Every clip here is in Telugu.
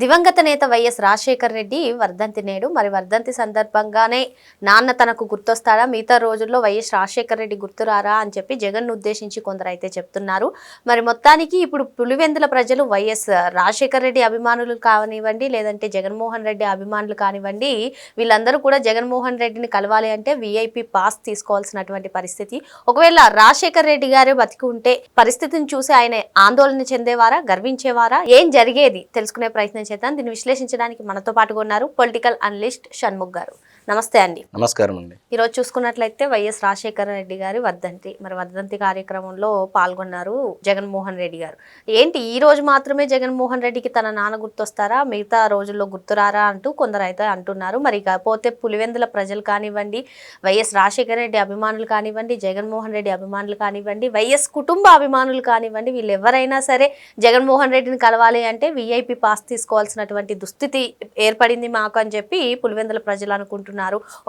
దివంగత నేత వైఎస్ రాజశేఖర్ రెడ్డి వర్ధంతి నేడు. మరి వర్ధంతి సందర్భంగానే నాన్న తనకు గుర్తొస్తాడా? మిగతా రోజుల్లో వైఎస్ రాజశేఖర్ రెడ్డి గుర్తురారా అని చెప్పి జగన్ ఉద్దేశించి కొందరు అయితే చెప్తున్నారు. మరి మొత్తానికి ఇప్పుడు పులివెందుల ప్రజలు వైఎస్ రాజశేఖర్ రెడ్డి అభిమానులు కానివ్వండి లేదంటే జగన్మోహన్ రెడ్డి అభిమానులు కానివ్వండి వీళ్ళందరూ కూడా జగన్మోహన్ రెడ్డిని కలవాలి అంటే విఐపి పాస్ తీసుకోవాల్సినటువంటి పరిస్థితి. ఒకవేళ రాజశేఖర్ రెడ్డి గారే బతికి ఉంటే పరిస్థితిని చూసి ఆయన ఆందోళన చెందేవారా? గర్వించేవారా? ఏం జరిగేది? తెలుసుకునే ప్రయత్నం చేద్దాం. దీన్ని విశ్లేషించడానికి మనతో పాటుగా ఉన్నారు పొలిటికల్ అనలిస్ట్ షణ్ముఖ్ గారు. నమస్తే అండి. నమస్కారం అండి ఈరోజు చూసుకున్నట్లయితే వైఎస్ రాజశేఖర రెడ్డి గారి వర్ధంతి. మరి వర్ధంతి కార్యక్రమంలో పాల్గొన్నారు జగన్మోహన్ రెడ్డి గారు. ఏంటి ఈ రోజు మాత్రమే జగన్మోహన్ రెడ్డికి తన నాన్న గుర్తొస్తారా? మిగతా రోజుల్లో గుర్తురారా అంటూ కొందరు అయితే అంటున్నారు. మరి కాకపోతే పులివెందుల ప్రజలు కానివ్వండి వైఎస్ రాజశేఖర రెడ్డి అభిమానులు కానివ్వండి జగన్మోహన్ రెడ్డి అభిమానులు కానివ్వండి వైఎస్ కుటుంబ అభిమానులు కానివ్వండి వీళ్ళు ఎవరైనా సరే జగన్మోహన్ రెడ్డిని కలవాలి అంటే విఐపి పాస్ తీసుకోవాల్సినటువంటి దుస్థితి ఏర్పడింది మాకు అని చెప్పి పులివెందుల ప్రజలు అనుకుంటున్నారు.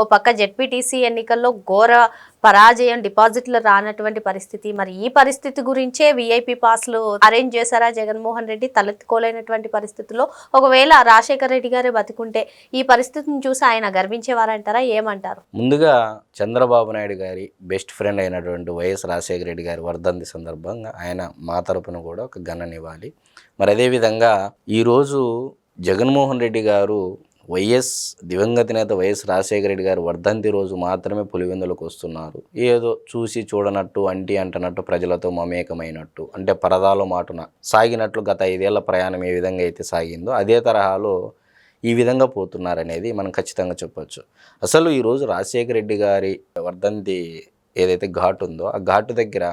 ఓ పక్క జెడ్పీటీసీ ఎన్నికల్లో ఘోర పరాజయం డిపాజిట్లు రానటువంటి పరిస్థితి. మరి ఈ పరిస్థితి గురించే విఐపి పాస్లు అరేంజ్ చేశారా? జగన్మోహన్ రెడ్డి తలెత్తుకోలేనటువంటి పరిస్థితిలో ఒకవేళ రాజశేఖర రెడ్డి గారే బతుకుంటే ఈ పరిస్థితిని చూసి ఆయన గర్వించేవారంటారా? ఏమంటారు? ముందుగా చంద్రబాబు నాయుడు గారి బెస్ట్ ఫ్రెండ్ అయినటువంటి వైఎస్ రాజశేఖర రెడ్డి గారి వర్ధంతి సందర్భంగా ఆయన మా తరపున కూడా ఒక గణనివ్వాలి మరి అదేవిధంగా ఈరోజు జగన్మోహన్ రెడ్డి గారు వైఎస్ దివంగత నేత వైఎస్ రాజశేఖర రెడ్డి గారు వర్ధంతి రోజు మాత్రమే పులివెందులకు వస్తున్నారు. ఏదో చూసి చూడనట్టు అంటి అంటనట్టు ప్రజలతో మమేకమైనట్టు అంటే పరదాలో మాటున సాగినట్లు గత ఐదేళ్ళ ప్రయాణం ఏ విధంగా అయితే సాగిందో అదే తరహాలో ఈ విధంగా పోతున్నారనేది మనం ఖచ్చితంగా చెప్పొచ్చు. అసలు ఈరోజు రాజశేఖర రెడ్డి గారి వర్ధంతి ఏదైతే ఘాట్ ఉందో ఆ ఘాటు దగ్గర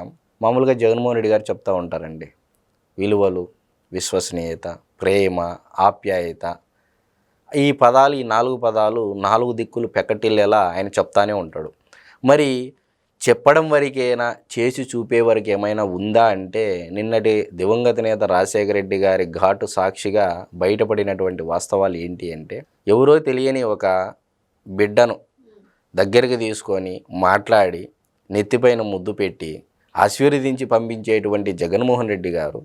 మామూలుగా జగన్మోహన్ రెడ్డి గారు చెప్తూ ఉంటారండి. విలువలు విశ్వసనీయత ప్రేమ ఆప్యాయత ఈ పదాలు ఈ నాలుగు పదాలు నాలుగు దిక్కులు పెక్కటిల్లేలా ఆయన చెప్తానే ఉంటాడు. మరి చెప్పడం వరకేనా చేసి చూపే వరకు ఏమైనా ఉందా అంటే నిన్నటి దివంగత నేత రాజశేఖర రెడ్డి గారి ఘాటు సాక్షిగా బయటపడినటువంటి వాస్తవాలు ఏంటి అంటే ఎవరో తెలియని ఒక బిడ్డను దగ్గరికి తీసుకొని మాట్లాడి నెత్తిపైన ముద్దు పెట్టి ఆశీర్వదించి పంపించేటువంటి జగన్మోహన్ రెడ్డి గారు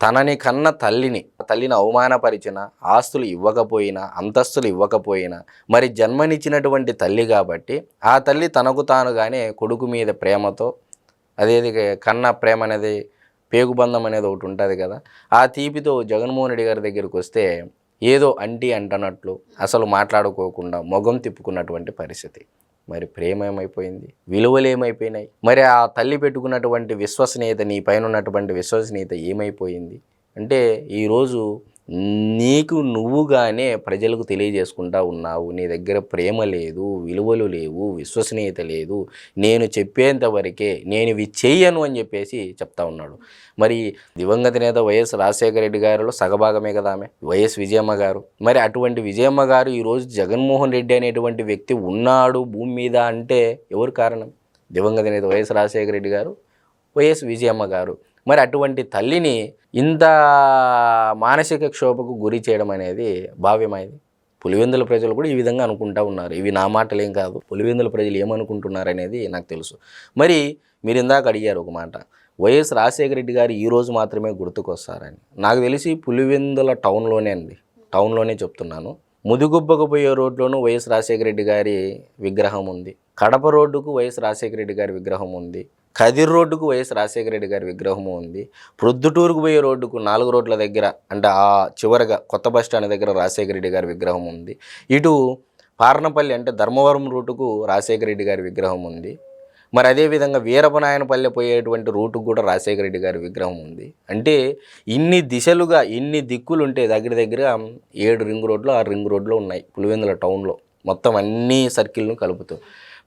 తనని కన్న తల్లిని తల్లిని అవమానపరిచిన ఆస్తులు ఇవ్వకపోయినా అంతస్తులు ఇవ్వకపోయినా మరి జన్మనిచ్చినటువంటి తల్లి కాబట్టి ఆ తల్లి తనకు తానుగానే కొడుకు మీద ప్రేమతో అదేది కన్న ప్రేమ అనేది పేగుబంధం అనేది ఒకటి ఉంటుంది కదా ఆ తీపితో జగన్మోహన్ రెడ్డి గారి దగ్గరికి వస్తే ఏదో అంటి అంటనట్లు అసలు మాట్లాడుకోకుండా మొగం తిప్పుకున్నటువంటి పరిస్థితి. మరి ప్రేమ ఏమైపోయింది విలువలు ఏమైపోయినాయి మరి ఆ తల్లి పెట్టుకున్నటువంటి విశ్వసనీయత నీ పైన ఉన్నటువంటి విశ్వసనీయత ఏమైపోయింది? అంటే ఈరోజు నీకు నువ్వుగానే ప్రజలకు తెలియజేసుకుంటా ఉన్నావు. నీ దగ్గర ప్రేమ లేదు విలువలు లేవు విశ్వసనీయత లేదు. నేను చెప్పేంత వరకే నేను ఇవి చెయ్యను అని చెప్పేసి చెప్తా ఉన్నాడు. మరి దివంగత నేత వైఎస్ రాజశేఖర రెడ్డి గారిలో సగభాగమే కదా ఆమె? వైఎస్ విజయమ్మ గారు. మరి అటువంటి విజయమ్మ గారు ఈరోజు జగన్మోహన్ రెడ్డి అనేటువంటి వ్యక్తి ఉన్నాడు భూమి మీద అంటే ఎవరు కారణం? దివంగత నేత వైఎస్ రాజశేఖర రెడ్డి గారు వైఎస్ విజయమ్మ గారు. మరి అటువంటి తల్లిని ఇంత మానసిక క్షోభకు గురి చేయడం అనేది భావ్యమైంది. పులివెందుల ప్రజలు కూడా ఈ విధంగా అనుకుంటా ఉన్నారు. ఇవి నా మాటలేం కాదు. పులివెందుల ప్రజలు ఏమనుకుంటున్నారు అనేది నాకు తెలుసు. మరి మీరు ఇందాక అడిగారు ఒక మాట. వైఎస్ రాజశేఖర రెడ్డి గారు ఈరోజు మాత్రమే గుర్తుకొస్తారని. నాకు తెలిసి పులివెందుల టౌన్లోనే అండి. టౌన్లోనే చెప్తున్నాను. ముదిగుబ్బకు పోయే రోడ్లోనూ వైఎస్ రాజశేఖర రెడ్డి గారి విగ్రహం ఉంది. కడప రోడ్డుకు వైఎస్ రాజశేఖర రెడ్డి గారి విగ్రహం ఉంది. కదిర్ రోడ్డుకు వైఎస్ రాజశేఖర రెడ్డి గారి విగ్రహం ఉంది. ప్రొద్దుటూరుకు పోయే రోడ్డుకు నాలుగు రోడ్ల దగ్గర అంటే ఆ చివరగా కొత్త బస్ స్టాండ్ దగ్గర రాజశేఖర రెడ్డి గారి విగ్రహం ఉంది. ఇటు పార్నపల్లి అంటే ధర్మవరం రూటుకు రాజశేఖర రెడ్డి గారి విగ్రహం ఉంది. మరి అదేవిధంగా వీరపనాయనపల్లె పోయేటువంటి రూటుకు కూడా రాజశేఖర రెడ్డి గారి విగ్రహం ఉంది. అంటే ఇన్ని దిశలుగా ఇన్ని దిక్కులు ఉంటే దగ్గర దగ్గర ఏడు రింగ్ రోడ్లు ఆరు రింగ్ రోడ్లు ఉన్నాయి పులివెందుల టౌన్లో. మొత్తం అన్ని సర్కిల్ను కలుపుతూ.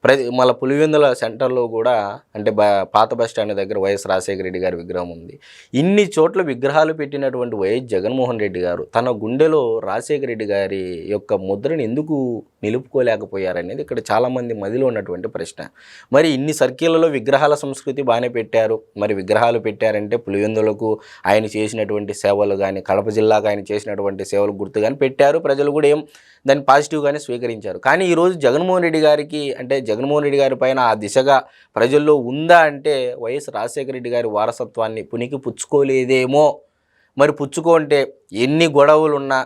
ప్రతి మళ్ళీ పులివెందుల సెంటర్లో కూడా అంటే పాత బస్ స్టాండ్ దగ్గర వైఎస్ రాజశేఖర రెడ్డి గారి విగ్రహం ఉంది. ఇన్ని చోట్ల విగ్రహాలు పెట్టినటువంటి వైఎస్ జగన్మోహన్ రెడ్డి గారు తన గుండెలో రాజశేఖర రెడ్డి గారి యొక్క ముద్రను ఎందుకు నిలుపుకోలేకపోయారనేది ఇక్కడ చాలామంది మదిలో ఉన్నటువంటి ప్రశ్న. మరి ఇన్ని సర్కిళ్ళలో విగ్రహాల సంస్కృతి బాగానే పెట్టారు. మరి విగ్రహాలు పెట్టారంటే పులివెందులకు ఆయన చేసినటువంటి సేవలు కానీ కడప జిల్లాకు ఆయన చేసినటువంటి సేవలు గుర్తు కానీ పెట్టారు. ప్రజలు కూడా ఏం దాన్ని పాజిటివ్గానే స్వీకరించారు. కానీ ఈరోజు జగన్మోహన్ రెడ్డి గారికి అంటే జగన్మోహన్ రెడ్డి గారి పైన ఆ దిశగా ప్రజల్లో ఉందా అంటే వైఎస్ రాజశేఖర రెడ్డి గారి వారసత్వాన్ని పునికి పుచ్చుకోలేదేమో. మరి పుచ్చుకో అంటే ఎన్ని గొడవలు ఉన్నా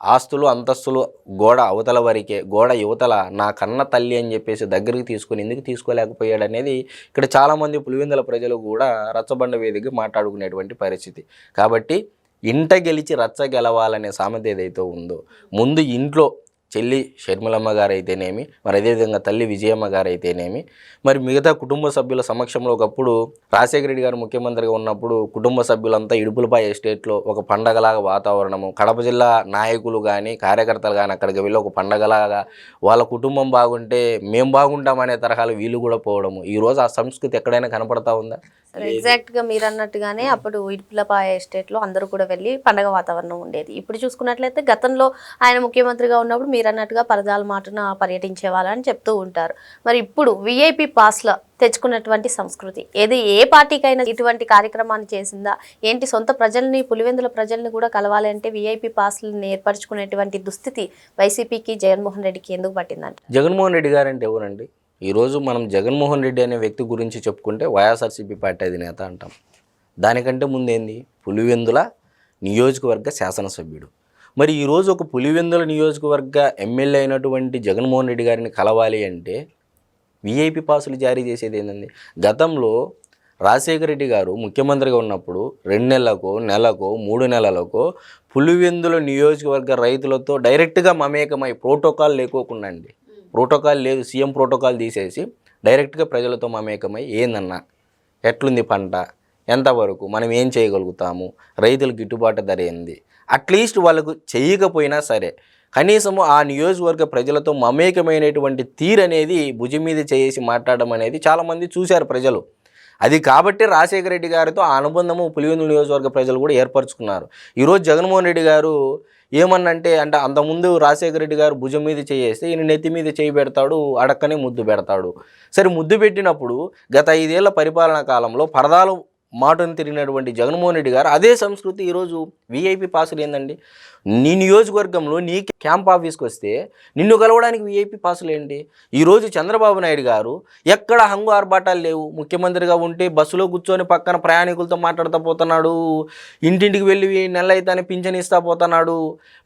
ఆస్తులు అంతస్తులు గోడ అవతల వరకే గోడ యువతల నా కన్న తల్లి అని చెప్పేసి దగ్గరికి తీసుకొని ఎందుకు తీసుకోలేకపోయాడు అనేది ఇక్కడ చాలామంది పులివెందుల ప్రజలు కూడా రచ్చబండ వేదిక మాట్లాడుకునేటువంటి పరిస్థితి. కాబట్టి ఇంట గెలిచి రచ్చ గెలవాలనే సామెత ఏదైతే ఉందో ముందు ఇంట్లో చెల్లి షర్మిలమ్మ గారు అయితేనేమి మరి అదేవిధంగా తల్లి విజయమ్మ గారు అయితేనేమి మరి మిగతా కుటుంబ సభ్యుల సమక్షంలో ఒకప్పుడు రాజశేఖర రెడ్డి గారు ముఖ్యమంత్రిగా ఉన్నప్పుడు కుటుంబ సభ్యులంతా ఇడుపులపై ఎస్టేట్లో ఒక పండగలాగా వాతావరణము కడప జిల్లా నాయకులు కానీ కార్యకర్తలు కానీ అక్కడికి వెళ్ళి ఒక పండగలాగా వాళ్ళ కుటుంబం బాగుంటే మేము బాగుంటామనే తరహాలు వీళ్ళు కూడా పోవడము. ఈ రోజు ఆ సంస్కృతి ఎక్కడైనా కనపడతా ఉందా? ఎగ్జాక్ట్గా మీరు అన్నట్టుగానే అప్పుడు ఇడుపులపాయ ఎస్టేట్లో అందరూ కూడా వెళ్ళి పండగ వాతావరణం ఉండేది. ఇప్పుడు చూసుకున్నట్లయితే గతంలో ఆయన ముఖ్యమంత్రిగా ఉన్నప్పుడు మీరు అన్నట్టుగా పరదాల మాటన పర్యటించే వాళ్ళని చెప్తూ ఉంటారు. మరి ఇప్పుడు విఐపి పాస్ల తెచ్చుకున్నటువంటి సంస్కృతి ఏది ఏ పార్టీకైనా ఇటువంటి కార్యక్రమాన్ని చేసిందా? ఏంటి సొంత ప్రజల్ని పులివెందుల ప్రజల్ని కూడా కలవాలి అంటే విఐపి పాస్లను ఏర్పరచుకునేటువంటి దుస్థితి వైసీపీకి జగన్మోహన్ రెడ్డికి ఎందుకు పట్టిందంట? జగన్మోహన్ రెడ్డి గారు అంటే ఎవరండి? ఈరోజు మనం జగన్మోహన్ రెడ్డి అనే వ్యక్తి గురించి చెప్పుకుంటే వైఎస్ఆర్సీపీ పార్టీ అధినేత అంటాం. దానికంటే ముందేంది? పులివెందుల నియోజకవర్గ శాసనసభ్యుడు. మరి ఈరోజు ఒక పులివెందుల నియోజకవర్గ ఎమ్మెల్యే అయినటువంటి జగన్మోహన్ రెడ్డి గారిని కలవాలి అంటే విఐపి పాసులు జారీ చేసేది ఏంటండి గతంలో రాజశేఖర రెడ్డి గారు ముఖ్యమంత్రిగా ఉన్నప్పుడు రెండు నెలలకు నెలకు మూడు నెలలకు పులివెందుల నియోజకవర్గ రైతులతో డైరెక్ట్గా మమేకమై ప్రోటోకాల్ లేకోకుండా అండి. ప్రోటోకాల్ లేదు సీఎం ప్రోటోకాల్ తీసేసి డైరెక్ట్గా ప్రజలతో మమేకమై ఏందన్నా ఎట్లుంది పంట ఎంతవరకు మనం ఏం చేయగలుగుతాము రైతులకు గిట్టుబాటు ధర ఏంది అట్లీస్ట్ వాళ్ళకు చేయకపోయినా సరే కనీసము ఆ నియోజకవర్గ ప్రజలతో మమేకమైనటువంటి తీరు అనేది భుజం మీద చేసి మాట్లాడడం అనేది చాలామంది చూశారు ప్రజలు. అది కాబట్టి రాజశేఖర రెడ్డి గారితో ఆ అనుబంధము పులివెందుల నియోజకవర్గ ప్రజలు కూడా ఏర్పరచుకున్నారు. ఈరోజు జగన్మోహన్ రెడ్డి గారు ఏమన్నంటే అంటే అంతకుముందు రాజశేఖర రెడ్డి గారు భుజం మీద చేయేస్తే ఈయన నెత్తి మీద చేయి పెడతాడు అడక్కనే ముద్దు పెడతాడు. సరే ముద్దు పెట్టినప్పుడు గత ఐదేళ్ళ పరిపాలనా కాలంలో పరదాలు మాటను తిరిగినటువంటి జగన్మోహన్ రెడ్డి గారు అదే సంస్కృతి ఈరోజు వీఐపీ పాసులు ఏందండి? నీ నియోజకవర్గంలో నీ క్యాంప్ ఆఫీస్కి వస్తే నిన్ను కలవడానికి వీఐపీ పాసులు ఏంటి? ఈరోజు చంద్రబాబు నాయుడు గారు ఎక్కడ హంగు ఆర్భాటాలు లేవు? ముఖ్యమంత్రిగా ఉంటే బస్సులో కూర్చొని పక్కన ప్రయాణికులతో మాట్లాడుతూ పోతున్నాడు. ఇంటింటికి వెళ్ళి నెల అయితే పింఛన్ ఇస్తా పోతున్నాడు.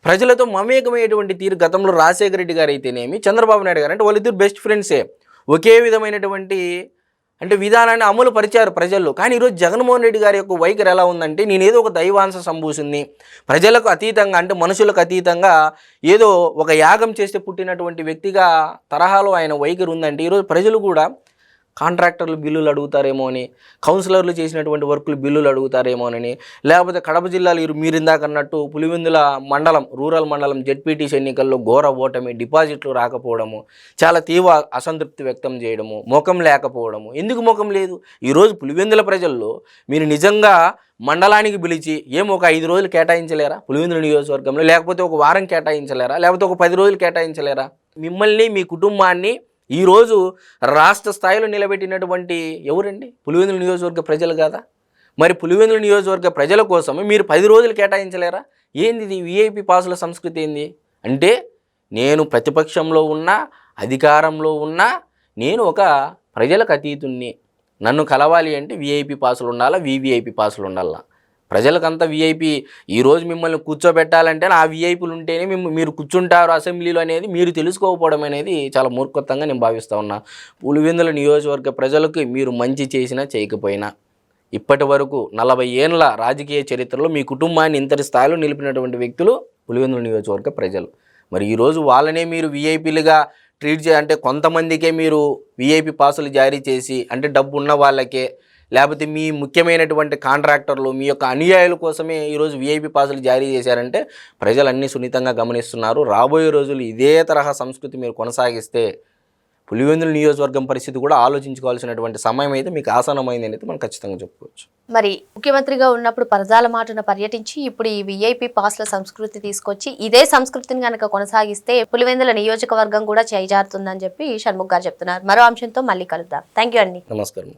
ప్రజలతో మమేకమయ్యేటువంటి తీరు గతంలో రాజశేఖర రెడ్డి గారు అయితేనేమి చంద్రబాబు నాయుడు గారు అంటే వాళ్ళిద్దరు బెస్ట్ ఫ్రెండ్సే ఒకే విధమైనటువంటి అంటే విధానాన్ని అమలు పరిచారు ప్రజల్లో కానీ ఈరోజు జగన్మోహన్ రెడ్డి గారి యొక్క వైఖరి ఎలా ఉందంటే నేను ఏదో ఒక దైవాంశ సంభూసింది ప్రజలకు అతీతంగా అంటే మనుషులకు అతీతంగా ఏదో ఒక యాగం చేస్తే పుట్టినటువంటి వ్యక్తిగా తరహాలో ఆయన వైఖరి ఉందంటే ఈరోజు ప్రజలు కూడా కాంట్రాక్టర్లు బిల్లులు అడుగుతారేమో అని కౌన్సిలర్లు చేసినటువంటి వర్కులు బిల్లులు అడుగుతారేమోనని లేకపోతే కడప జిల్లాలో మీరు ఇందాక అన్నట్టు పులివెందుల మండలం రూరల్ మండలం జెడ్పీటీసీ ఎన్నికల్లో ఘోర ఓటమి డిపాజిట్లు రాకపోవడము చాలా తీవ్ర అసంతృప్తి వ్యక్తం చేయడము ముఖం లేకపోవడము. ఎందుకు ముఖం లేదు? ఈరోజు పులివెందుల ప్రజల్లో మీరు నిజంగా మండలానికి పిలిచి ఏం ఒక ఐదు రోజులు కేటాయించలేరా పులివెందుల నియోజకవర్గంలో? లేకపోతే ఒక వారం కేటాయించలేరా? లేకపోతే ఒక పది రోజులు కేటాయించలేరా? మిమ్మల్ని మీ కుటుంబాన్ని ఈరోజు రాష్ట్ర స్థాయిలో నిలబెట్టినటువంటి ఎవరండి? పులివెందుల నియోజకవర్గ ప్రజలు కాదా? మరి పులివెందుల నియోజకవర్గ ప్రజల కోసం మీరు పది రోజులు కేటాయించలేరా? ఏంది ఇది? విఐపి పాసుల సంస్కృతి ఏంది? అంటే నేను ప్రతిపక్షంలో ఉన్నా అధికారంలో ఉన్నా నేను ఒక ప్రజలకు అతీతుణ్ణి. నన్ను కలవాలి అంటే విఐపి పాసులు ఉండాలా? వివిఐపి పాసులు ఉండాలా? ప్రజలకంతా విఐపి ఈరోజు మిమ్మల్ని కూర్చోబెట్టాలంటే ఆ విఐపీలు ఉంటేనే మిమ్మ మీరు కూర్చుంటారు అసెంబ్లీలో అనేది మీరు తెలుసుకోకపోవడం అనేది చాలా మూర్ఖత్వంగా నేను భావిస్తూ ఉన్నా. పులివెందుల నియోజకవర్గ ప్రజలకు మీరు మంచి చేసినా చేయకపోయినా. ఇప్పటి వరకు నలభై ఏళ్ళ రాజకీయ చరిత్రలో మీ కుటుంబాన్ని ఇంతటి స్థాయిలో నిలిపినటువంటి వ్యక్తులు పులివెందుల నియోజకవర్గ ప్రజలు. మరి ఈరోజు వాళ్ళనే మీరు విఐపీలుగా ట్రీట్ చే అంటే కొంతమందికే మీరు విఐపి పాసులు జారీ చేసి అంటే డబ్బు ఉన్న వాళ్ళకే లేకపోతే మీ ముఖ్యమైనటువంటి కాంట్రాక్టర్లు మీ యొక్క అనుయాయుల కోసమే ఈరోజు విఐపి పాసులు జారీ చేశారంటే ప్రజలు అన్నీ సున్నితంగా గమనిస్తున్నారు. రాబోయే రోజులు ఇదే తరహా సంస్కృతి మీరు కొనసాగిస్తే పులివెందుల నియోజకవర్గం పరిస్థితి కూడా ఆలోచించుకోవాల్సినటువంటి సమయం అయితే మీకు ఆసనమైంది అనేది మనం ఖచ్చితంగా చెప్పుకోవచ్చు. మరి ముఖ్యమంత్రిగా ఉన్నప్పుడు పరదాల మాటన పర్యటించి ఇప్పుడు ఈ విఐపి పాస్ల సంస్కృతి తీసుకొచ్చి ఇదే సంస్కృతిని కనుక కొనసాగిస్తే పులివెందుల నియోజకవర్గం కూడా చేజారుతుందని చెప్పి షణ్ముఖ్ గారు చెప్తున్నారు. మరో అంశంతో మళ్ళీ కలుద్దాం. థ్యాంక్ యూ అండి. నమస్కారం.